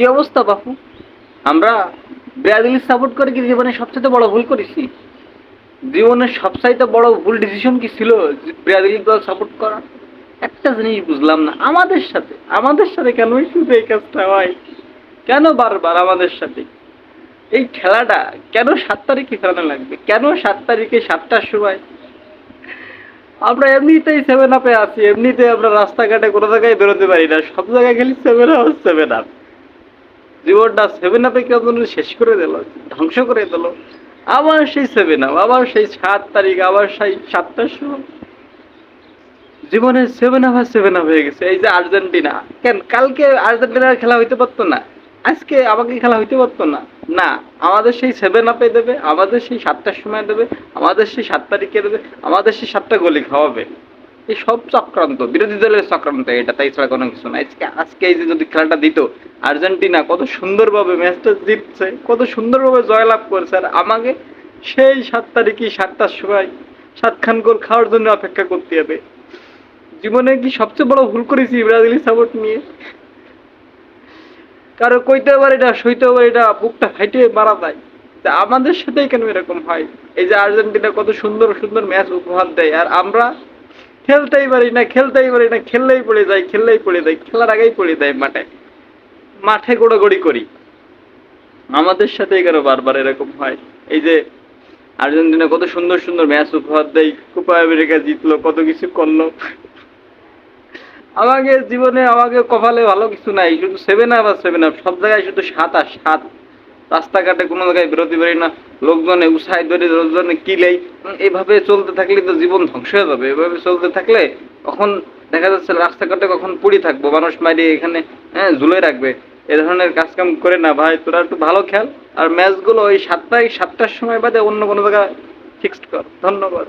কি অবস্থা বাপু? আমরা ব্রাজিল সাপোর্ট করে কি জীবনে সবচেয়ে বড় ভুল করেছি? জীবনের সবচাইতে বড় ভুল ডিসিশন কি ছিল ব্রাজিল দল সাপোর্ট করা? একটা জিনিস বুঝলাম না, আমাদের সাথে আমাদের সাথে কেন শুধু এই কাজটা হয়? কেন বারবার আমাদের সাথে? এই খেলাটা কেন সাত তারিখে খেলানো লাগবে? কেন সাত তারিখে সাতটার সময়? আমরা এমনিতেই সেভেন আপে আছি এমনিতে আমরা রাস্তাঘাটে কোনো জায়গায় বেরোতে পারি না, সব জায়গায় খেলি সেভেন আপ সেভেন আপ জীবনটা সেভেন আপে কেমন শেষ করে দিল? ধ্বংস করে দিল? আবার সেই সেভেন আপ আবার সেই সাত তারিখ, আবার সেই সাতটার সময়। জীবনে সেভেন আপ আর সেভেন আপ হয়ে গেছে। এই যে আর্জেন্টিনা, কেন কালকে আর্জেন্টিনার খেলা হইতে পারতো না? আজকে আমাকে খেলা হইতে পারতো না। না, আমাদের সেই সেভেন আপে দেবে, আমাদের সেই সাতটার সময় দেবে, আমাদের সেই সাত তারিখে দেবে, আমাদের সেই সাতটা গলি খাওয়াবে। এই সব চক্রান্ত, বিরোধী দলের চক্রান্ত এটা, তাই ছাড়া কোনো কিছু না আজকে আজকে এই যে যদি খেলাটা দিত, আর্জেন্টিনা কত সুন্দরভাবে ম্যাচটা জিতছে, কত সুন্দরভাবে জয়লাভ করেছে, আর আমাকে সেই সাত তারিখে সাতটার সময় সাতখান গোল খাওয়ার জন্য অপেক্ষা করতে হবে। জীবনে কি সবচেয়ে বড় ভুল করেছি ব্রাজিলি সাপোর্ট নিয়ে? কারও কইতে পারে এটা সইতে পারে এটা বুকটা ফাইটে মারা যায়। তা আমাদের সাথেই কেন এরকম হয়? এই যে আর্জেন্টিনা কত সুন্দর সুন্দর ম্যাচ উপহার দেয়, আর আমরা খেলতেই পারি না, খেলতেই পারি না, খেললেই পড়ে যাই খেললেই পড়ে যাই খেলার আগেই পড়ে যায় মাঠে। মাঠে গোড়াগড়ি করি। আমাদের সাথে কেন বারবার এরকম হয়। এই যে আর্জেন্টিনা কত সুন্দর সুন্দর ম্যাচ উপহার দেয়, কোপা আমেরিকা জিতলো, কত কিছু করল। আমাকে জীবনে, আমাকে কপালে ভালো কিছু নাই, শুধু সেভেন আপ আর সেভেন আপ সব জায়গায় শুধু সাত আর সাত। রাস্তাঘাটে কোনো জায়গায় বেরোতে পারি না, লোকজনে উৎসাহ ধরে লোকজনে কিলেই এভাবে চলতে থাকলে তো জীবন ধ্বংস হয়ে যাবে। এভাবে চলতে থাকলে কখন দেখা যাচ্ছে রাস্তাঘাটে কখন পড়ে থাকব, মানুষ মারি এখানে হ্যাঁ ঝুলে রাখবে। এ ধরনের কাজকাম করে না ভাই, তোরা একটু ভালো খেল আর ম্যাচগুলো ওই সাতটায়, সাতটার সময় বাদে অন্য কোনো জায়গায় ফিক্সড কর। ধন্যবাদ।